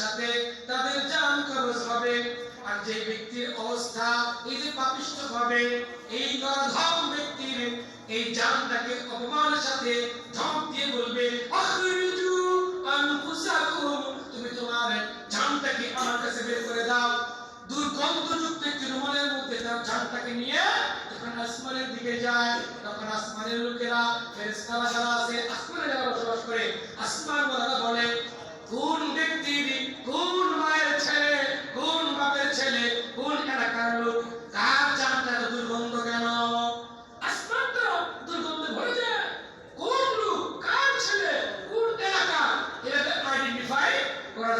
সাথে তাদের জান খরচ হবে। আর যে ব্যক্তির অবস্থা এই যে পাপিষ্ঠ হবে, এই নরধম ব্যক্তির এই জানটাকে অপমানের সাথে ধমক দিয়ে বলবে তুমি তোমার জানটাকে আমার কাছে বের করে দাও। দুর্গন্ধযুক্ত একটি রুমালের মধ্যে তার জানটাকে নিয়ে যখন আসমানের দিকে যায়, তখন আসমানের লোকেরা, ফেরেশতারা যারা আছে আসমানে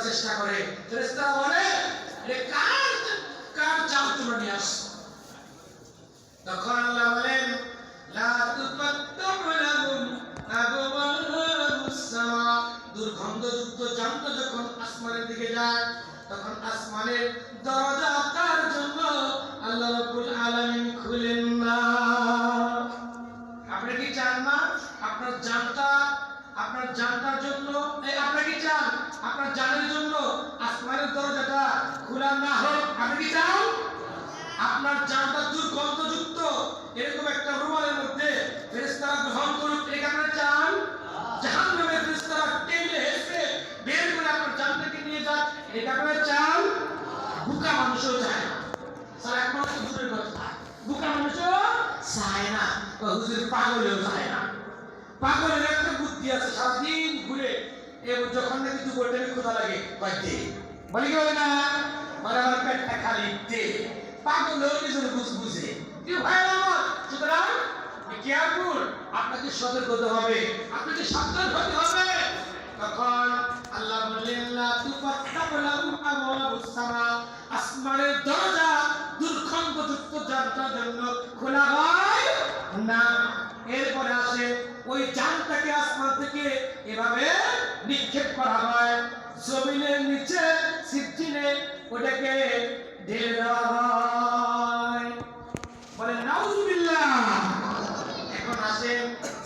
চেষ্টা করে। ফেরেশতারা বলে কার কার নিয়ে তখন আল্লাহ বলেন, লা লাহুম সামা দুর্গন্ধযুক্ত যখন আসমানের দিকে যায়, তখন আসমানের দরজা তার জন্য আল্লাহ রাব্বুল আলামিন খুলেন না। আপনি কি চান না আপনার জানটা আপনার জানটার জন্য এই, আপনি কি চান? আপনার জানের খোলা না হোক আপনি কি চান আপনার জানটা দুর্গন্ধযুক্ত এরকম একটা রুমালের মধ্যে ফেরেশতারা গ্রহণ করুক এটা আপনারা চান? জাহান্নামের ফেরেশতারা টেনে হেসে বের করে আপনার জানটাকে নিয়ে যাক এটা আপনারা চান? বুকা মানুষও চায় না। স্যার একমাত্র হুজুরের কথা। বুকা মানুষও চায় না। হুজুর, পাগলেও চায় না। পাগলের একটা বুদ্ধি আছে, সারাদিন ঘুরে এবং যখন নাকি দুপুর টাইমে ক্ষুধা লাগে বাড়িতে বলি কি বলে না? মানে আমার পেটটা খালি দে পাগল নিজের বুঝ বুঝে কি ভাই আমার? সুতরাং কেয়ারফুল আপনাকে সতর্ক হতে হবে, আপনাকে সাবধান হতে হবে। তখন আল্লাহ বললেন, লা তুফাত্তাহু লাহুম আবওয়াবুস সামা। আসমানের দরজা দুর্গন্ধযুক্ত যাত্রার জন্য খোলা হয় না। এরপরে আসে, ওই জানটাকে আসমান থেকে এভাবে নিক্ষেপ করা হয়। জমিনের নিচে সিজিনে ওটাকে ঢেলে দেওয়া হয়। বলে নাউজুবিল্লাহ। এখন আসে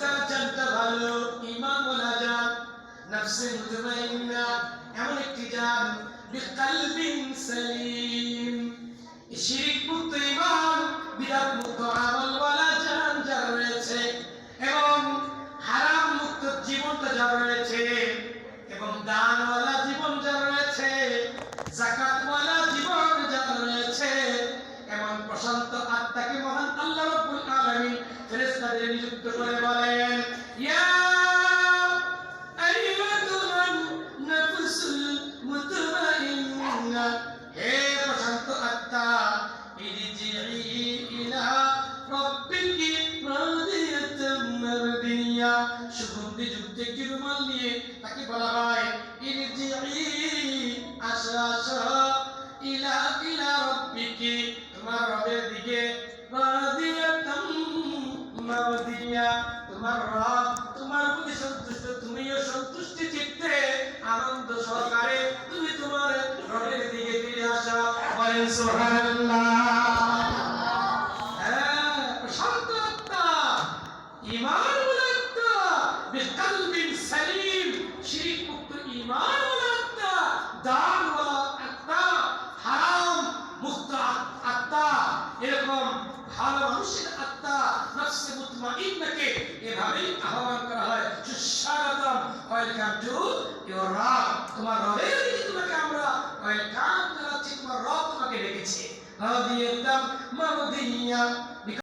চার চারটা ভালো ইমান যান নফসে মুতমাইন্না এমন একটি জান বিকালবিন সালিম। শিরিক মুক্ত ইমান বিদাত মুক্ত নিযুক্ত করে বলেন, ইয়া আইয়ুহান নাফসুল মুতমাইন্না, হে প্রশান্ত আত্মা ইরজিই ইলা রাব্বিকি রাদিয়াতাম মারদিয়া সুগন্ধি যুক্ত একটি রুমাল তোমার রবের দিকে রব তোমার প্রতি সন্তুষ্ট, তুমিও সন্তুষ্টি চিত্তে আনন্দ সহকারে তুমি তোমার রবের দিকে ফিরে আসো। বলেন হ্যাঁ সালিম দান আত্মা হারাম মুক্ত আত্মা এরকম ভালো মানুষের আত্মা নফসে মুতমাইন্নাকে এভাবেই আহ্বান করা হয়। সুস্বাগতম ওয়েলকাম টু ইওর রব। তোমার রবের দিকে তোমাকে আমরা ওয়েলকাম জানাচ্ছি, তোমার রব তোমাকে ডেকেছে। রাদিয়াল্লাহু মারদিয়া